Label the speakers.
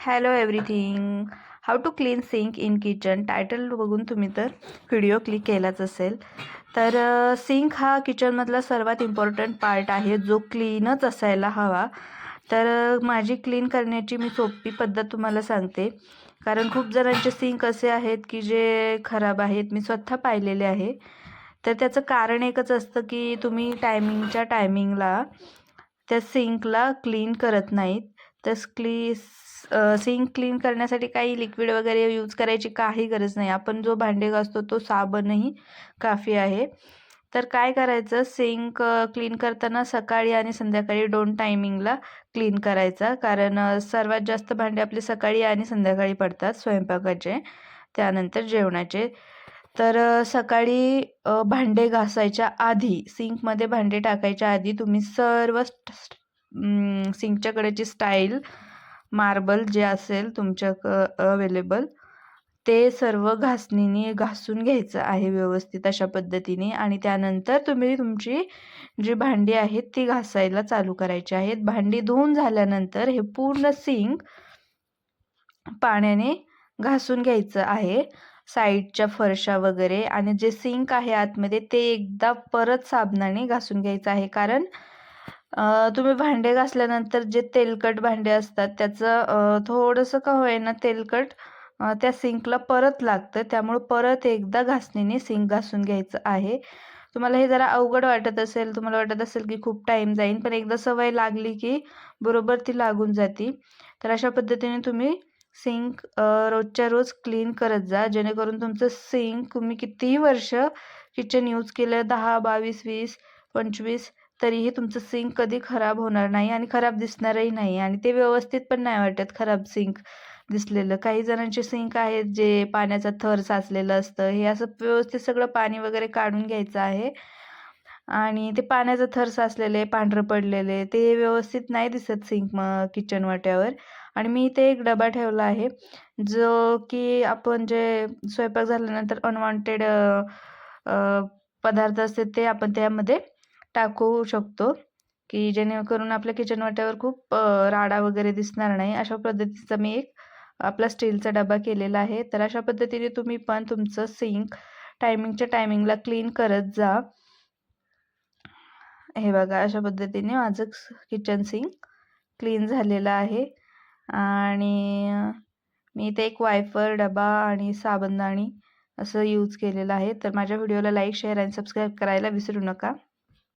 Speaker 1: Hello everything how to clean sink in kitchen title बघून तुम्ही तर व्हिडिओ क्लिक केलाच असेल. तर सिंक हा किचनमधला सर्वात इम्पॉर्टंट पार्ट आहे. जो क्लीनच असायला हवा. तर माझी क्लीन करण्याची मी सोपी पद्धत तुम्हाला सांगते. कारण खूप जणांचे सिंक असे आहेत की जे खराब आहेत. मी स्वतः पाहिलेले आहे. तर त्याचं कारण एकच असतं की तुम्ही टायमिंगच्या टायमिंगला त्या सिंकला क्लीन करत नाहीत. तर क्ली सिंक क्लीन करण्यासाठी काही लिक्विड वगैरे यूज करायची काही गरज नाही. आपण जो भांडे घासतो तो साबणही काफी आहे. तर काय करायचं? सिंक क्लीन करताना सकाळी आणि संध्याकाळी दोन टायमिंगला क्लीन करायचा. कारण सर्वात जास्त भांडे आपले सकाळी आणि संध्याकाळी पडतात स्वयंपाकाचे त्यानंतर जेवणाचे. तर सकाळी भांडे घासायच्या आधी सिंकमध्ये भांडे टाकायच्या आधी तुम्ही सर्व सिंकच्याकडेची स्टाईल मार्बल जे असेल तुमच्या अवेलेबल ते सर्व घासणीने घासून घ्यायचं आहे व्यवस्थित अशा पद्धतीने. आणि त्यानंतर तुम्ही तुमची जी भांडी आहेत ती घासायला चालू करायची आहेत. भांडी धुवून झाल्यानंतर हे पूर्ण सिंक पाण्याने घासून घ्यायचं आहे. साईडच्या फरशा वगैरे आणि जे सिंक आहे आतमध्ये ते एकदा परत साबणाने घासून घ्यायचं आहे. कारण तुम्ही भांडे घासल्यानंतर जे तेलकट भांडे असतात त्याचं थोडंसं का होईना तेलकट त्या सिंकला परत लागतं. त्यामुळं परत एकदा घासणीने सिंक घासून घ्यायचं आहे. तुम्हाला हे जरा अवघड वाटत असेल तुम्हाला वाटत असेल की खूप टाईम जाईल पण एकदा सवय लागली की बरोबर ती लागून जाते. तर अशा पद्धतीने तुम्ही सिंक रोजच्या रोज क्लीन करत जा. जेणेकरून तुमचं सिंक तुम्ही कितीही वर्ष किचन यूज केलं दहा बावीस वीस पंचवीस तरीही तुमचं सिंक कधी खराब होणार नाही आणि खराब दिसणारही नाही आणि ते व्यवस्थित पण नाही वाटत खराब सिंक दिसलेलं. काही जणांचे सिंक आहेत जे पाण्याचा थर साचलेलं असतं. हे असं व्यवस्थित सगळं पाणी वगैरे काढून घ्यायचं आहे. आणि ते पाण्याचं थर साचलेले पांढरं पडलेले ते व्यवस्थित नाही दिसत सिंक मग किचन वाट्यावर. आणि मी इथे एक डबा ठेवला आहे जो की आपण जे स्वयंपाक झाल्यानंतर अनवॉन्टेड पदार्थ असते ते आपण त्यामध्ये टाकू शकतो की जेणेकरून आपल्या किचन वाट्यावर खूप राडा वगैरे दिसणार नाही. अशा पद्धतीचा मी एक आपला स्टीलचा डबा केलेला आहे. तर अशा पद्धतीने तुम्ही पण तुमचं सिंक टायमिंगच्या टायमिंगला क्लीन करत जा. हे बघा अशा पद्धतीने माझं किचन सिंक क्लीन झालेलं आहे. आणि मी इथे एक वायफर डबा आणि साबणदाणी असं यूज केलेलं आहे. तर माझ्या व्हिडिओला लाईक शेअर आणि सबस्क्राईब करायला विसरू नका.